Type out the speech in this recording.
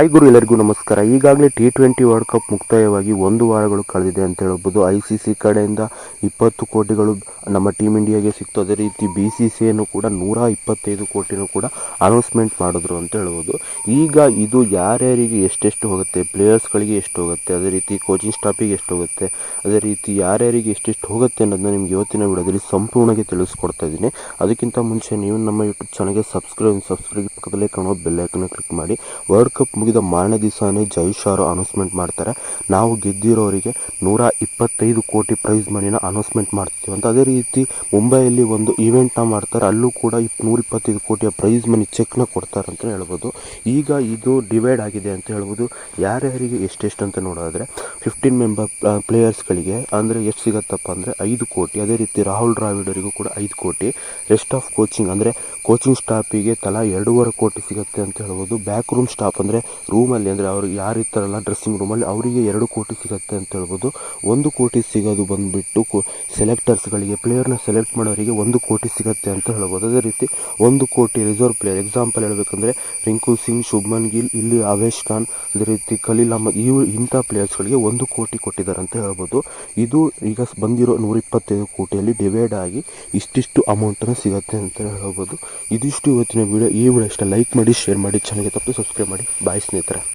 Hi ಗುರು ಎಲ್ಲರಿಗೂ ನಮಸ್ಕಾರ. ಈಗಾಗಲೇ ಟಿ ಟ್ವೆಂಟಿ ವರ್ಲ್ಡ್ ಕಪ್ ಮುಕ್ತಾಯವಾಗಿ ಒಂದು ವಾರಗಳು ಕಳೆದಿದೆ ಅಂತ ಹೇಳ್ಬೋದು. ಐ ಸಿ ಸಿ ಕಡೆಯಿಂದ ಇಪ್ಪತ್ತು ಕೋಟಿಗಳು ನಮ್ಮ ಟೀಮ್ ಇಂಡಿಯಾಗೆ ಸಿಕ್ತು. ಅದೇ ರೀತಿ ಬಿ ಸಿ ಅನ್ನು ಕೂಡ ನೂರ ಇಪ್ಪತ್ತೈದು ಕೋಟಿನೂ ಕೂಡ ಅನೌನ್ಸ್ಮೆಂಟ್ ಮಾಡಿದ್ರು ಅಂತ ಹೇಳ್ಬೋದು. ಈಗ ಇದು ಯಾರ್ಯಾರಿಗೆ ಎಷ್ಟೆಷ್ಟು ಹೋಗುತ್ತೆ ಪ್ಲೇಯರ್ಸ್ಗಳಿಗೆ ಎಷ್ಟು ಹೋಗುತ್ತೆ, ಅದೇ ರೀತಿ ಕೋಚಿಂಗ್ ಸ್ಟಾಫಿಗೆ ಎಷ್ಟು ಹೋಗುತ್ತೆ, ಅದೇ ರೀತಿ ಯಾರ್ಯಾರಿಗೆ ಎಷ್ಟೆಷ್ಟು ಹೋಗುತ್ತೆ ಅನ್ನೋದನ್ನ ನಿಮ್ಗೆ ಇವತ್ತಿನ ವಿಡಿಯೋದಲ್ಲಿ ಸಂಪೂರ್ಣವಾಗಿ ತಿಳಿಸ್ಕೊಡ್ತಾ ಇದ್ದೀನಿ. ಅದಕ್ಕಿಂತ ಮುಂಚೆ ನೀವು ನಮ್ಮ ಯೂಟ್ಯೂಬ್ ಚಾನಲ್ಗೆ ಸಬ್ಸ್ಕ್ರೈಬ್ ಸಬ್ಸ್ಕ್ರೈಬ್ ಪಕ್ಕದಲ್ಲೇ ಕಾಣೋ ಬೆಲ್ಲೈಕನ್ನ ಕ್ಲಿಕ್ ಮಾಡಿ. ವರ್ಲ್ಡ್ ಕಪ್ ಮುಗಿದ ಮಾರನೇ ದಿವಸನೇ ಜೈ ಶಾರು ಅನೌನ್ಸ್ಮೆಂಟ್ ಮಾಡ್ತಾರೆ. ನಾವು ಗೆದ್ದಿರೋರಿಗೆ ನೂರ ಇಪ್ಪತ್ತೈದು ಕೋಟಿ ಪ್ರೈಸ್ ಮನಿನ ಅನೌನ್ಸ್ಮೆಂಟ್ ಮಾಡ್ತೀವಿ ಅಂತ. ಅದೇ ರೀತಿ ಮುಂಬೈಯಲ್ಲಿ ಒಂದು ಈವೆಂಟ್ನ ಮಾಡ್ತಾರೆ. ಅಲ್ಲೂ ಕೂಡ ಇಪ್, ನೂರ ಇಪ್ಪತ್ತೈದು ಕೋಟಿಯ ಪ್ರೈಸ್ ಮನಿ ಚೆಕ್ನ ಕೊಡ್ತಾರೆ ಅಂತ ಹೇಳ್ಬೋದು. ಈಗ ಇದು ಡಿವೈಡ್ ಆಗಿದೆ ಅಂತ ಹೇಳ್ಬೋದು. ಯಾರ್ಯಾರಿಗೆ ಎಷ್ಟೆಷ್ಟು ಅಂತ ನೋಡೋದಾದ್ರೆ ಫಿಫ್ಟೀನ್ ಮೆಂಬರ್ ಪ್ಲೇಯರ್ಸ್ಗಳಿಗೆ ಅಂದರೆ ಎಷ್ಟು ಸಿಗತ್ತಪ್ಪ ಅಂದರೆ ಐದು ಕೋಟಿ. ಅದೇ ರೀತಿ ರಾಹುಲ್ ದ್ರಾವಿಡರಿಗೂ ಕೂಡ ಐದು ಕೋಟಿ. ರೆಸ್ಟ್ ಆಫ್ ಕೋಚಿಂಗ್ ಅಂದರೆ ಕೋಚಿಂಗ್ ಸ್ಟಾಫಿಗೆ ತಲಾ ಎರಡೂವರೆ ಕೋಟಿ ಸಿಗುತ್ತೆ ಅಂತ ಹೇಳ್ಬೋದು. ಬ್ಯಾಕ್ ರೂಮ್ ಸ್ಟಾಫ್ ಅಂದರೆ ರೂಮಲ್ಲಿ ಅಂದರೆ ಅವ್ರು ಯಾರು ಇರ್ತಾರಲ್ಲ ಡ್ರೆಸ್ಸಿಂಗ್ ರೂಮಲ್ಲಿ ಅವರಿಗೆ ಎರಡು ಕೋಟಿ ಸಿಗುತ್ತೆ ಅಂತ ಹೇಳ್ಬೋದು. ಒಂದು ಕೋಟಿ ಸಿಗೋದು ಬಂದುಬಿಟ್ಟು ಕೋ ಸೆಲೆಕ್ಟರ್ಸ್ಗಳಿಗೆ ಪ್ಲೇಯರ್ನ ಸೆಲೆಕ್ಟ್ ಮಾಡೋರಿಗೆ ಒಂದು ಕೋಟಿ ಸಿಗುತ್ತೆ ಅಂತ ಹೇಳ್ಬೋದು. ಅದೇ ರೀತಿ ಒಂದು ಕೋಟಿ ರಿಸರ್ವ್ ಪ್ಲೇಯರ್ ಎಕ್ಸಾಂಪಲ್ ಹೇಳಬೇಕಂದ್ರೆ ರಿಂಕು ಸಿಂಗ್, ಶುಭ್ಮನ್ ಗಿಲ್, ಇಲ್ಲಿ ಅವೇಶ್ ಖಾನ್, ಅದೇ ರೀತಿ ಖಲೀಲ್ ಅಹಮದ್, ಇವು ಇಂಥ ಪ್ಲೇಯರ್ಸ್ಗಳಿಗೆ ಒಂದು ಕೋಟಿ ಕೊಟ್ಟಿದ್ದಾರೆ ಅಂತ ಹೇಳ್ಬೋದು. ಇದು ಈಗ ಬಂದಿರೋ ನೂರ ಇಪ್ಪತ್ತೈದು ಕೋಟಿಯಲ್ಲಿ ಡಿವೈಡ್ ಆಗಿ ಇಷ್ಟಿಷ್ಟು ಅಮೌಂಟನ್ನು ಸಿಗುತ್ತೆ ಅಂತ ಹೇಳ್ಬೋದು. ಇದಿಷ್ಟು ಇವತ್ತಿನ ವೀಡಿಯೋ ಈ ವಿಡಿಯೋ ಇಷ್ಟ ಲೈಕ್ ಮಾಡಿ ಶೇರ್ ಮಾಡಿ ಚಾನಲ್ಗೆ ತಪ್ಪು ಸಬ್ಸ್ಕ್ರೈಬ್ ಮಾಡಿ. ಬಾಯ್ с литра.